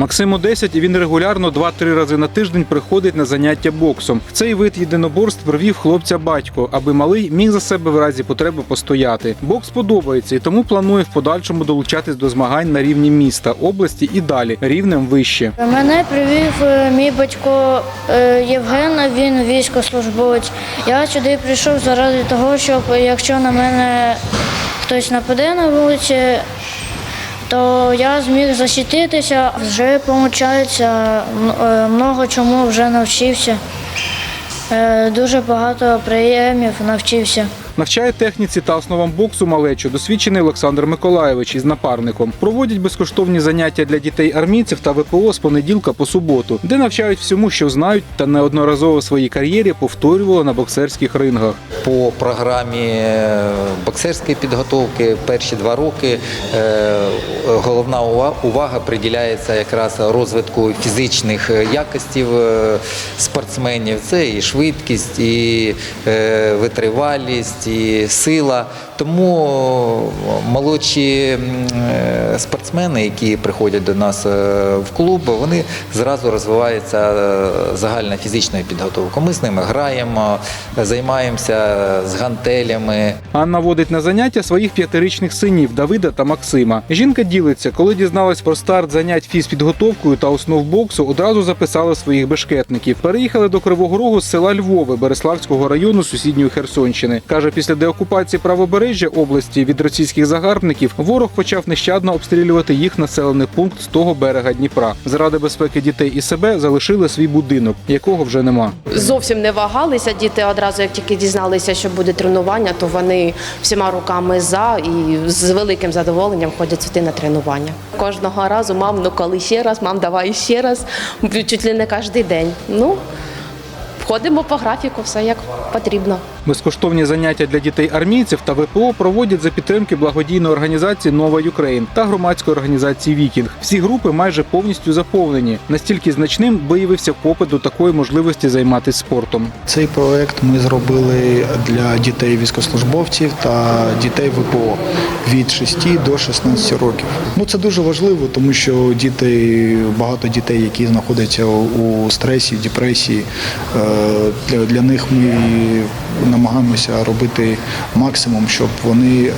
Максиму 10 і він регулярно 2-3 рази на тиждень приходить на заняття боксом. Цей вид єдиноборств привів хлопця батько, аби малий міг за себе в разі потреби постояти. Бокс подобається і тому планує в подальшому долучатись до змагань на рівні міста, області і далі рівнем вище. Мене привів е, мій батько е, Євген, він військовослужбовець. Я сюди прийшов заради того, щоб якщо на мене хтось нападе на вулиці, то я зміг защититися, Вже виходить, много чому вже навчився. Е, Дуже багато прийомів навчився. Навчає техніці та основам боксу малечу досвідчений Олександр Миколаєвич із напарником. Проводять безкоштовні заняття для дітей армійців та ВПО з понеділка по суботу, де навчають всьому, що знають, та неодноразово в своїй кар'єрі повторювали на боксерських рингах. По програмі е, боксерської підготовки перші два роки е, головна ува- увага приділяється якраз розвитку фізичних е, якостів спортсменів. Це і швидкість, і витривалість, і сила. Тому молодші е, спортсмени, які приходять до нас е, в клуб, вони зразу розвиваються е, загальна фізичною підготовкою. Ми з ними граємо, займаємося з гантелями. Анна водить на заняття своїх п'ятирічних синів Давида та Максима. Жінка ділиться, коли дізналась про старт занять фізпідготовкою та основ боксу, одразу записала своїх бешкетників. Переїхали до Кривого Рогу з села Львови Береславського району сусідньої Херсонщини. каже, після деокупації правобережжя області від російських загарбників ворог почав нещадно обстрілювати їх населений пункт з того берега Дніпра. Заради безпеки дітей і себе залишили свій будинок, якого вже нема. Зовсім не вагалися діти одразу, як тільки дізналися, що буде тренування, то вони всіма руками за і з великим задоволенням ходять сюди на тренування. Кожного разу, мам, ну коли ще раз, мам, давай ще раз. Чуть ли не кожен день. Ну, ходимо по графіку, все як потрібно. Безкоштовні заняття для дітей армійців та ВПО проводять за підтримки благодійної організації Нова Юкрейн та громадської організації Вікінг. Всі групи майже повністю заповнені. Настільки значним виявився попит до такої можливості займатися спортом. Цей проект ми зробили для дітей військовослужбовців та дітей ВПО від 6 до 16 років. Ну це дуже важливо, тому що діти, багато дітей, які знаходяться у стресі, депресії, е, для них ми намагаємося робити максимум, щоб вони е,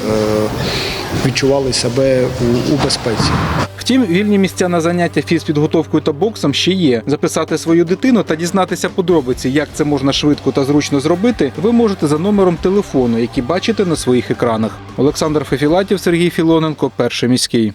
відчували себе у, безпеці. Втім, вільні місця на заняття фізпідготовкою та боксом ще є. Записати свою дитину та дізнатися подробиці, як це можна швидко та зручно зробити, ви можете за номером телефону, який бачите на своїх екранах. Олександр Фефілатів, Сергій Філоненко, перший міський.